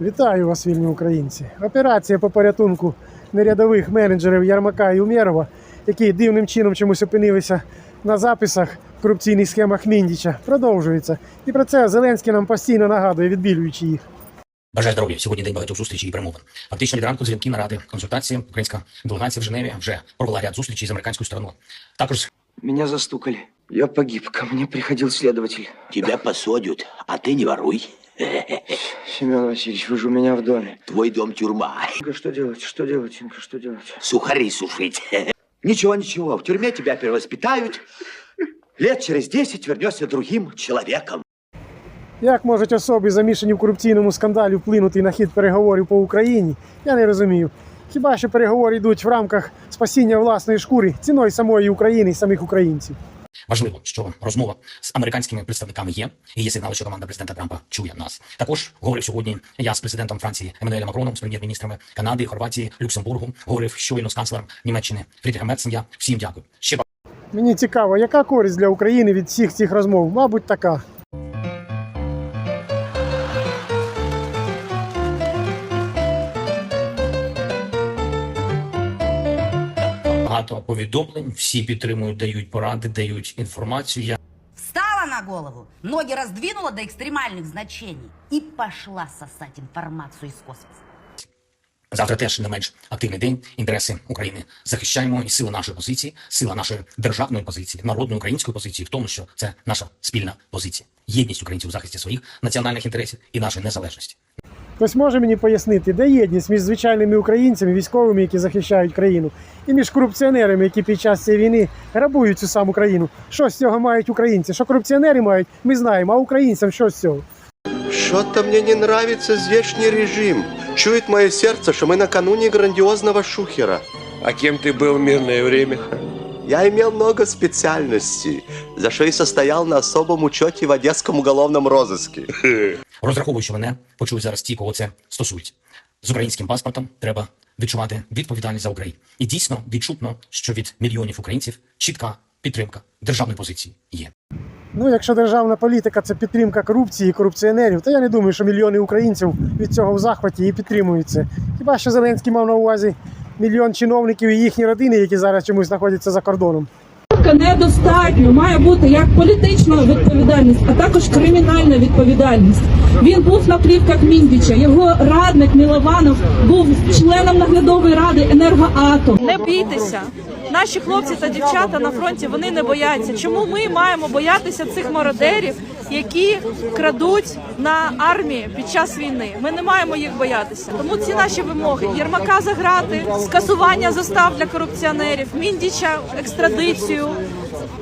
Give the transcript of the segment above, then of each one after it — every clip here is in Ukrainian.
Вітаю вас, вільні українці. Операція по порятунку нерядових менеджерів Ярмака і Умєрова, які дивним чином чомусь опинилися на записах в корупційних схемах Міндіча, продовжується. І про це Зеленський нам постійно нагадує, відбілюючи їх. Бажаю здоров'я. Сьогодні день багатьох зустрічей і перемовин. Фактично від ранку дзвінки наради, консультації. Українська делегація в Женеві вже провела ряд зустрічей з американською стороною. Також Меня застукали. Я погиб. Ко мне приходил следователь. Тебя посадят, а ты не воруй. Семен Васильевич, вы же у меня в доме. Твой дом тюрьма. Инка, что делать? Что делать, Инка, что делать? Сухари сушить. Ничего, ничего, в тюрьме тебя перевоспитают. Лет через десять вернешься другим человеком. Як можуть особи, замішані в корупційному скандалі, вплинути на хід переговорів по Україні, я не розумію. Хіба що переговори йдуть в рамках спасіння власної шкури ціною самої України і самих українців. Важливо, що розмова з американськими представниками є, і є сигнали, що команда президента Трампа чує нас. Також говорив сьогодні я з президентом Франції Еммануелем Макроном, з прем'єр-міністрами Канади, Хорватії, Люксембургу. Говорив щойно з канцлером Німеччини Фрідріхом. Я всім дякую. Ще Мені цікаво, яка користь для України від всіх цих розмов? Мабуть, така. Багато повідомлень. Всі підтримують, дають поради, дають інформацію. Я Встала на голову, ноги раздвинула до экстремальных значений и пошла сосать информацию из космоса. Завтра теж не менш активний день. Інтереси України захищаємо і сила нашої позиції, сила нашої державної позиції, народної української позиції в тому, що це наша спільна позиція, єдність українців у захисті своїх національних інтересів і нашої незалежності. Хтось може мені пояснити, де єдність між звичайними українцями, військовими, які захищають країну, і між корупціонерами, які під час цієї війни грабують цю саму країну. Що з цього мають українці? Що корупціонери мають, ми знаємо, а українцям що з цього? Что-то мне не нравится здешний режим. Чует мое сердце, что мы накануне грандиозного шухера. А кем ты был в мирное время? Я имел много специальностей, за что и состоял на особом учете в Одесском уголовном розыске. Розраховую, що мене почують зараз ті, кого це стосується. З українським паспортом треба відчувати відповідальність за Україну. І дійсно відчутно, що від мільйонів українців чітка підтримка державної позиції є. Ну, якщо державна політика це підтримка корупції і корупціонерів, то я не думаю, що мільйони українців від цього в захваті і підтримують це. Хіба що Зеленський мав на увазі мільйон чиновників і їхні родини, які зараз чомусь знаходяться за кордоном. Недостатньо має бути як політична відповідальність, а також кримінальна відповідальність. Він був на плівках Міндіча. Його радник Мілованов був членом наглядової ради енергоатом. Не бійтеся. Наші хлопці та дівчата на фронті вони не бояться. Чому ми маємо боятися цих мародерів, які крадуть на армії під час війни? Ми не маємо їх боятися. Тому ці наші вимоги: Єрмака заграти, скасування застав для корупціонерів, міндіча, екстрадицію,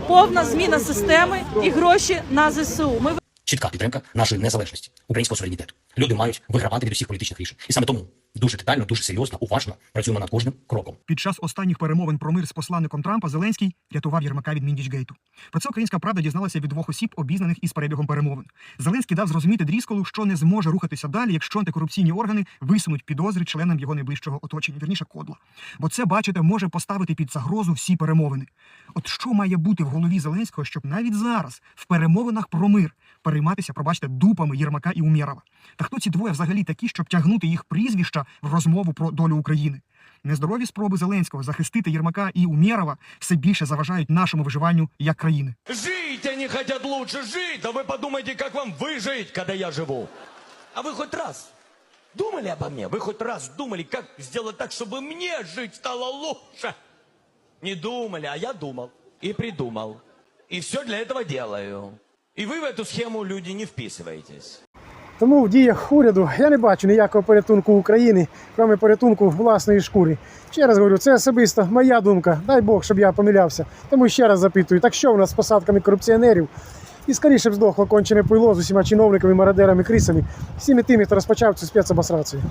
повна зміна системи і гроші на ЗСУ. Ми Чітка підтримка нашої незалежності, українського суверенітету. Люди мають вигравати від усіх політичних рішень. І саме тому дуже детально, дуже серйозно, уважно працюємо над кожним кроком. Під час останніх перемовин про мир з посланником Трампа Зеленський рятував Єрмака від Міндічгейту. Про це українська правда дізналася від двох осіб, обізнаних із перебігом перемовин. Зеленський дав зрозуміти Дрісколу, що не зможе рухатися далі, якщо антикорупційні органи висунуть підозри членам його найближчого оточення, вірніше кодла. Бо це, бачите, може поставити під загрозу всі перемовини. От що має бути в голові Зеленського, щоб навіть зараз в перемовинах про мир перейматися, пробачте, дупами Єрмака і Умєрова? Та хто ці двоє взагалі такі, щоб тягнути їх прізвища в розмову про долю України? Нездорові спроби Зеленського захистити Єрмака і Умєрова все більше заважають нашому виживанню як країни. Жить они хотят лучше жить, да вы подумайте, как вам выжить, когда я живу. А вы хоть раз думали обо мне? Вы хоть раз думали, как сделать так, чтобы мне жить стало лучше? Не думали, а я думал и придумал. И все для этого делаю. И вы в эту схему, люди, не вписываетесь. Тому в діях уряду я не бачу ніякого порятунку України, крім порятунку власної шкури. Ще раз говорю, це особисто моя думка. Дай Бог, щоб я помилявся. Тому ще раз запитую, так що в нас з посадками корупціонерів? І скоріше б здохло кончене пуйло з усіма чиновниками, мародерами, крисами, всіми тими, хто розпочав цю спецобосрацію.